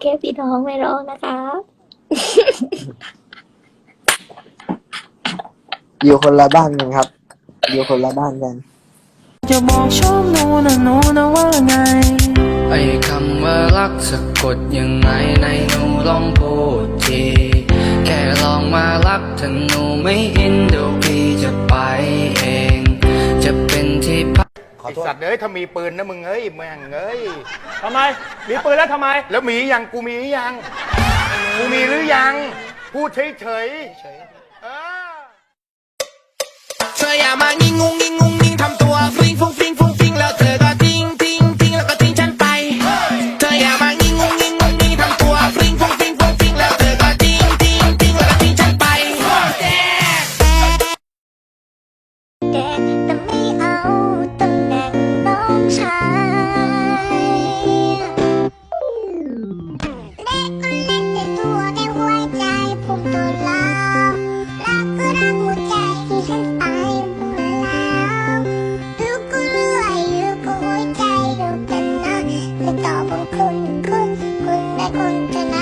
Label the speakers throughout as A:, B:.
A: แค่พี่น้องไม่ร้องนะคะ
B: อยู่คนละบ้านกันครับ อยู่คนละบ้านกัน
C: จะบอกชอบโนนะโนนะว่าไง
D: ไอ้คำว่ารักสะกดยังไงในหนูลองพูดที แค่ลองมารักถ้าหนูไม่ พัก
E: ไอสัตว์เอ้ยถ้ามีปืนนะมึงเอ้ยแม่งเอ้ย
F: ทำไม มีปืนแล้วทำไม
E: แล้วมียังกูมีหรือยังกูมีหรือยังพูดเฉยเฉยๆเออ
C: เธออย่ามางิงงงงิงงงงิงทำตัวฟริงฟุ้งฟริงฟุ้งฟริง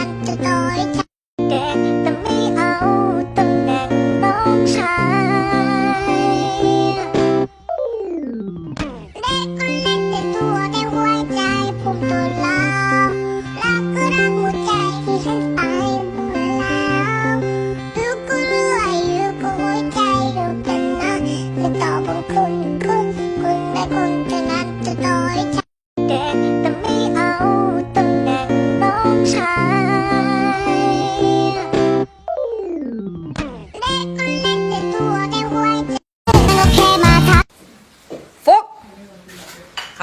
A: おいで。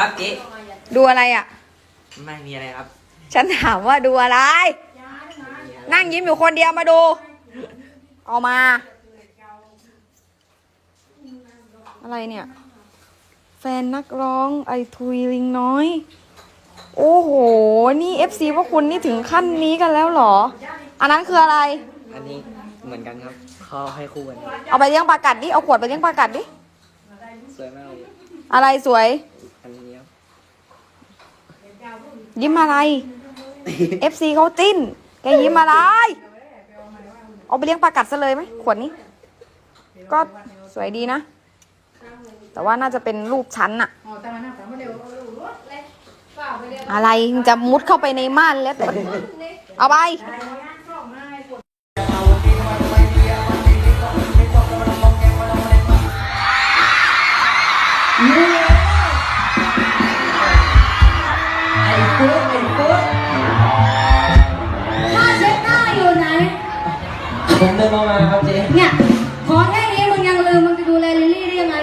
A: ครับเจ๊ดูอะไร
G: อะ ไม่
H: มีอะไรครับ
G: ฉันถามว่าดูอะไร นั่งยิ้มอยู่คนเดียวมาดู เอามา อะไรเนี่ย แฟนนักร้องไอทุยลิงน้อย โอ้โห นี่ FC พวกคุณนี่ถึงขั้นนี้กันแล้วเหรอ อันนั้นคืออะไร
H: อันนี้เหมือนกันครับเขาให้คู่กันครับ
G: เอาไปเลี้ยงปลากัดดิ เอาขวดไปเลี้ยงปลากัดดิ
H: สวยมากเลย
G: อะไรสวย
H: อันนี้ครับ
G: ยิ้มอะไร FC เขาจิ้น แกยิ้มอะไร เอาไปเลี้ยงปลากัดซะเลยไหมขวดนี้ ก็สวยดีนะ แต่ว่าน่าจะเป็นรูปชั้นอะอะไรจะมุดเข้าไปในม่านแล้วเอาไป
I: ผ้าเช็ดหน้าอยู่ไหน
H: ผมเดินมามาครับเจ๊
I: เนี่ย ขอแค่นี้มึงยังลืมมึงจะดูแลลิลลี่ได้ยังไง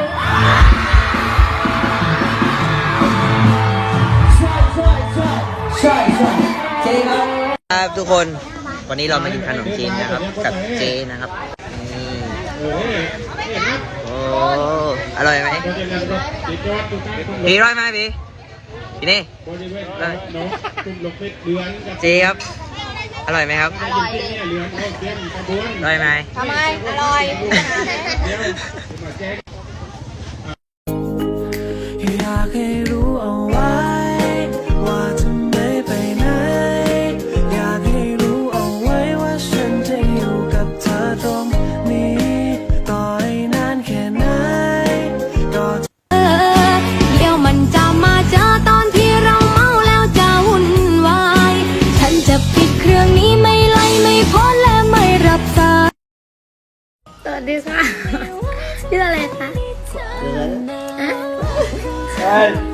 H: เจ๊ครับ ครับทุกคนวันนี้เรามากินขนมจีนนะครับ กับเจ๊นะครับนี่โอ้อร่อยไหมพี่อร่อยไหมพี่ พี่นี่อร่อยเจ๊ครับ อร่อยไหมครับ อร่อยอร่อยไหม
G: ทำไม อร่อย
C: อยากให้รู้เอาไว้ว่าจะไม่ไปไหน อยากให้รู้เอาไว้ว่าฉันจะอยู่กับเธอตรงนี้
A: ชื่ออะไรคะ
B: ใช่